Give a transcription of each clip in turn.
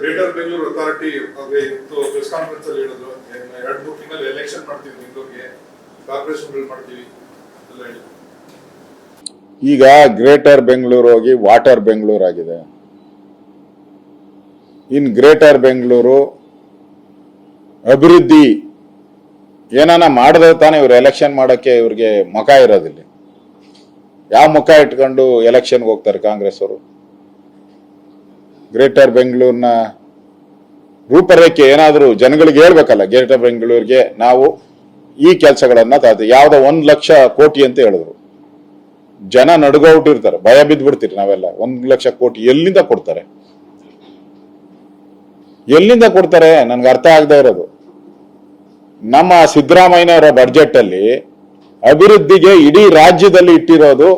Greater Bengaluru authority ಇವತ್ತು press conference ಅಲ್ಲಿ ಹೇಳಿದ್ರು. ಎರಡು ಮೂರು ತಿಂಗಳಲ್ಲಿ ಎಲೆಕ್ಷನ್ ಮಾಡ್ತೀವಿ ಬೆಂಗಳೂರಿಗೆ. ಕಾರ್ಪೊರೇಷನ್ ಮಾಡ್ತೀವಿ ಎಲ್ಲ ಹೇಳಿದ್ರು. ಈಗ ಗ್ರೇಟರ್ ಬೆಂಗಳೂರು ಹೋಗಿ ವಾಟರ್ ಬೆಂಗಳೂರು ಆಗಿದೆ. ಇನ್ ಗ್ರೇಟರ್ ಬೆಂಗಳೂರು ಅಭಿವೃದ್ಧಿ ಏನಾನ ಮಾಡಿದ್ರೆ ತಾನೇ ಇವ್ರು ಎಲೆಕ್ಷನ್ ಮಾಡೋಕ್ಕೆ ಇವ್ರಿಗೆ ಮುಖ ಇರೋದಿಲ್ಲ. ಯಾವ ಮುಖ ಇಟ್ಕೊಂಡು ಎಲೆಕ್ಷನ್ಗೆ ಹೋಗ್ತಾರೆ ಕಾಂಗ್ರೆಸ್ ಅವರು? ಗ್ರೇಟರ್ ಬೆಂಗಳೂರಿನ ರೂಪರೇಖೆ ಏನಾದರೂ ಜನಗಳಿಗೆ ಹೇಳ್ಬೇಕಲ್ಲ ಗ್ರೇಟರ್ ಬೆಂಗಳೂರಿಗೆ ನಾವು ಈ ಕೆಲಸಗಳನ್ನ ತಾತ ಯಾವ್ದೋ ಒಂದ್ ಲಕ್ಷ ಕೋಟಿ ಅಂತ ಹೇಳಿದ್ರು. ಜನ ನಡ್ಗೋಬಿಟ್ಟಿರ್ತಾರೆ ಭಯ ಬಿದ್ದ್ಬಿಡ್ತೀರಿ ನಾವೆಲ್ಲ. ಒಂದ್ ಲಕ್ಷ ಕೋಟಿ ಎಲ್ಲಿಂದ ಕೊಡ್ತಾರೆ? ಎಲ್ಲಿಂದ ಕೊಡ್ತಾರೆ? ನನ್ಗೆ ಅರ್ಥ ಆಗದೆ ಇರೋದು. ನಮ್ಮ ಸಿದ್ದರಾಮಯ್ಯನವರ ಬಡ್ಜೆಟ್ ಅಲ್ಲಿ ಅಭಿವೃದ್ಧಿಗೆ ಇಡೀ ರಾಜ್ಯದಲ್ಲಿ ಇಟ್ಟಿರೋದು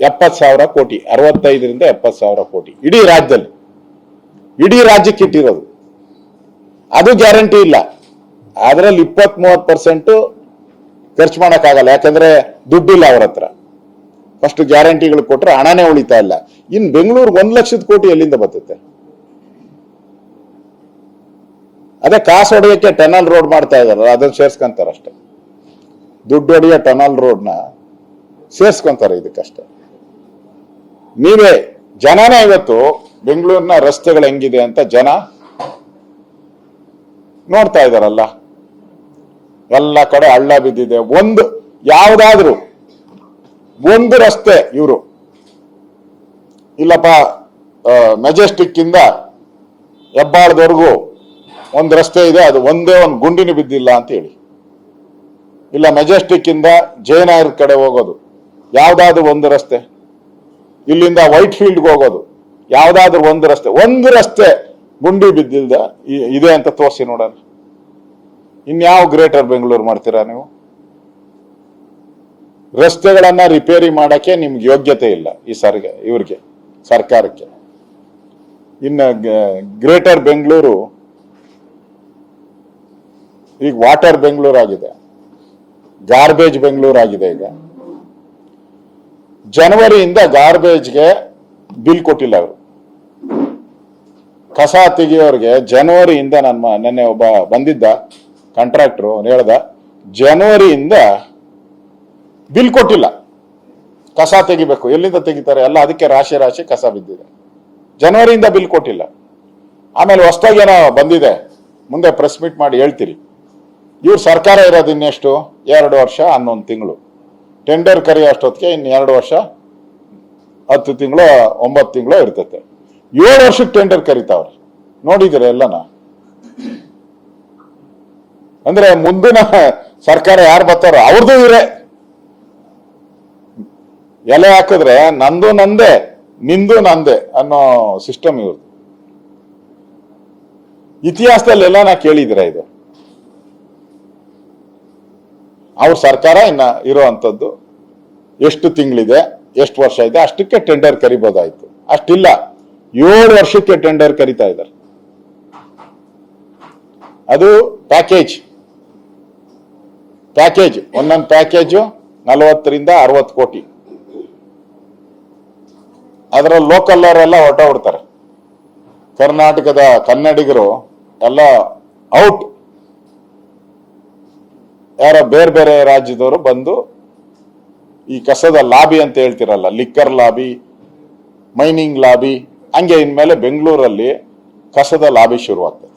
ಎಪ್ಪತ್ ಸಾವಿರ ಕೋಟಿ, ಅರವತ್ತೈದರಿಂದ ಎಪ್ಪತ್ತು ಸಾವಿರ ಕೋಟಿ ಇಡೀ ರಾಜ್ಯದಲ್ಲಿ. ಇಡೀ ರಾಜ್ಯಕ್ಕೆ ಇಟ್ಟಿರೋದು. ಅದು ಗ್ಯಾರಂಟಿ ಇಲ್ಲ. ಅದರಲ್ಲಿ ಇಪ್ಪತ್ ಮೂವತ್ತು ಪರ್ಸೆಂಟ್ ಖರ್ಚು ಮಾಡೋಕ್ಕಾಗಲ್ಲ. ಯಾಕಂದ್ರೆ ದುಡ್ಡಿಲ್ಲ ಅವ್ರ ಹತ್ರ. ಫಸ್ಟ್ ಗ್ಯಾರಂಟಿಗಳು ಕೊಟ್ಟರೆ ಹಣನೇ ಉಳಿತಾ ಇಲ್ಲ. ಇನ್ ಬೆಂಗಳೂರು ಒಂದ್ ಲಕ್ಷದ ಕೋಟಿ ಎಲ್ಲಿಂದ ಬರ್ತೈತೆ? ಅದೇ ಕಾಸು ಹೊಡೆಯಕ್ಕೆ ಟನಲ್ ರೋಡ್ ಮಾಡ್ತಾ ಇದಾರಲ್ಲ, ಅದನ್ನ ಸೇರ್ಸ್ಕೊಂತಾರೆ ಅಷ್ಟೇ. ದುಡ್ಡು ಹೊಡೆಯೋ ಟನಲ್ ರೋಡ್ನ ಸೇರ್ಸ್ಕೊಂತಾರೆ ಇದಕ್ಕಷ್ಟೇ. ನೀವೇ, ಜನನೇ ಇವತ್ತು ಬೆಂಗಳೂರಿನ ರಸ್ತೆಗಳು ಹೆಂಗಿದೆ ಅಂತ ಜನ ನೋಡ್ತಾ ಇದಾರಲ್ಲ. ಎಲ್ಲ ಕಡೆ ಹಳ್ಳ ಬಿದ್ದಿದೆ. ಒಂದು, ಯಾವ್ದಾದ್ರು ಒಂದು ರಸ್ತೆ ಇವರು. ಇಲ್ಲಪ್ಪ ಮೆಜೆಸ್ಟಿಕ್ ಇಂದ ಹೆಬ್ಬಾಳದವರೆಗೂ ಒಂದು ರಸ್ತೆ ಇದೆ, ಅದು ಒಂದೇ ಒಂದು ಗುಂಡಿನ ಬಿದ್ದಿಲ್ಲ ಅಂತ ಹೇಳಿ. ಇಲ್ಲ, ಮೆಜೆಸ್ಟಿಕ್ ಇಂದ ಜಯನಗರ ಕಡೆ ಹೋಗೋದು. ಯಾವ್ದಾದ್ರು ಒಂದು ರಸ್ತೆ. ಇಲ್ಲಿಂದ ವೈಟ್ ಫೀಲ್ಡ್ಗೆ ಹೋಗೋದು. ಯಾವ್ದಾದ್ರು ಒಂದು ರಸ್ತೆ ಒಂದು ರಸ್ತೆ ಗುಂಡಿ ಬಿದ್ದಿಲ್ದ ಇದೆ ಅಂತ ತೋರಿಸಿ ನೋಡೋಣ. ಇನ್ಯಾವ ಗ್ರೇಟರ್ ಬೆಂಗಳೂರು ಮಾಡ್ತೀರಾ ನೀವು? ರಸ್ತೆಗಳನ್ನ ರಿಪೇರಿ ಮಾಡಕ್ಕೆ ನಿಮ್ಗೆ ಯೋಗ್ಯತೆ ಇಲ್ಲ ಈ ಸರ್ಗೆ, ಇವ್ರಿಗೆ, ಸರ್ಕಾರಕ್ಕೆ. ಇನ್ನು ಗ್ರೇಟರ್ ಬೆಂಗಳೂರು ಈಗ ವಾಟರ್ ಬೆಂಗಳೂರು ಆಗಿದೆ ಗಾರ್ಬೇಜ್ ಬೆಂಗಳೂರು ಆಗಿದೆ ಈಗ. ಜನವರಿಯಿಂದ ಗಾರ್ಬೇಜ್ಗೆ ಬಿಲ್ ಕೊಟ್ಟಿಲ್ಲ ಅವರು. ಕಸ ತೆಗಿಯೋರಿಗೆ ಜನವರಿಯಿಂದ ನನ್ನ ನೆನ್ನೆ ಒಬ್ಬ ಬಂದಿದ್ದ ಕಾಂಟ್ರಾಕ್ಟ್ರು ಹೇಳ್ದ, ಜನವರಿಯಿಂದ ಬಿಲ್ ಕೊಟ್ಟಿಲ್ಲ. ಕಸ ತೆಗಿಬೇಕು. ಎಲ್ಲಿಂದ ತೆಗಿತಾರೆ? ಎಲ್ಲ ಅದಕ್ಕೆ ರಾಶಿ ರಾಶಿ ಕಸ ಬಿದ್ದಿದೆ. ಜನವರಿಯಿಂದ ಬಿಲ್ ಕೊಟ್ಟಿಲ್ಲ. ಆಮೇಲೆ ಹೊಸ್ದಾಗಿ ಏನೋ ಬಂದಿದೆ. ಮುಂದೆ ಪ್ರೆಸ್ ಮೀಟ್ ಮಾಡಿ ಹೇಳ್ತೀರಿ. ಇವ್ರು ಸರ್ಕಾರ ಇರೋದು ಇನ್ನೆಷ್ಟು? ಎರಡು ವರ್ಷ, ಹನ್ನೊಂದು ತಿಂಗಳು. ಟೆಂಡರ್ ಕರೆಯೋ ಅಷ್ಟೊತ್ತಿಗೆ ಇನ್ನು ಎರಡು ವರ್ಷ, ಹತ್ತು ತಿಂಗಳು, ಒಂಬತ್ತು ತಿಂಗಳು ಇರ್ತೈತೆ. ಏಳು ವರ್ಷಕ್ಕೆ ಟೆಂಡರ್ ಕರಿತಾವ್ರೆ. ನೋಡಿದಿರ ಎಲ್ಲನ? ಅಂದ್ರೆ ಮುಂದಿನ ಸರ್ಕಾರ ಯಾರು ಬರ್ತಾರೋ ಅವ್ರದ್ದು ಇವ್ರೆ. ಎಲೆ ಹಾಕಿದ್ರೆ ನಂದು ನಂದೇ, ನಿಂದು ನಂದೇ ಅನ್ನೋ ಸಿಸ್ಟಮ್ ಇವ್ರದ್ದು ಇತಿಹಾಸದಲ್ಲಿ ಎಲ್ಲ ನಾ ಕೇಳಿದಿರ ಇದು? ಅವ್ರ ಸರ್ಕಾರ ಇನ್ನ ಇರುವಂತದ್ದು ಎಷ್ಟು ತಿಂಗಳಿದೆ, ಎಷ್ಟು ವರ್ಷ ಇದೆ, ಅಷ್ಟಕ್ಕೆ ಟೆಂಡರ್ ಕರಿಬೋದಾಯ್ತು. ಅಷ್ಟಿಲ್ಲ, ಏಳು ವರ್ಷಕ್ಕೆ ಟೆಂಡರ್ ಕರಿತಾ ಇದ್ದಾರೆ. ಅದು ಪ್ಯಾಕೇಜ್ ಪ್ಯಾಕೇಜ್ ಒಂದೊಂದು ಪ್ಯಾಕೇಜ್ ನಲವತ್ತರಿಂದ ಅರವತ್ತು ಕೋಟಿ. ಅದರ ಲೋಕಲ್ ಅವರೆಲ್ಲ ಹೊರಟೋಗ್ಬಿಡ್ತಾರೆ. ಕರ್ನಾಟಕದ ಕನ್ನಡಿಗರು ಎಲ್ಲ ಔಟ್ ಯಾರೋ ಬೇರೆ ಬೇರೆ ರಾಜ್ಯದವರು ಬಂದು ಈ ಕಸದ ಲಾಬಿ ಅಂತ ಹೇಳ್ತಿರಲ್ಲ, ಲಿಕ್ಕರ್ ಲಾಬಿ, ಮೈನಿಂಗ್ ಲಾಬಿ, ಹಂಗೆ ಇನ್ಮೇಲೆ ಬೆಂಗಳೂರಲ್ಲಿ ಕಸದ ಲಾಬಿ ಶುರುವಾಗ್ತದೆ.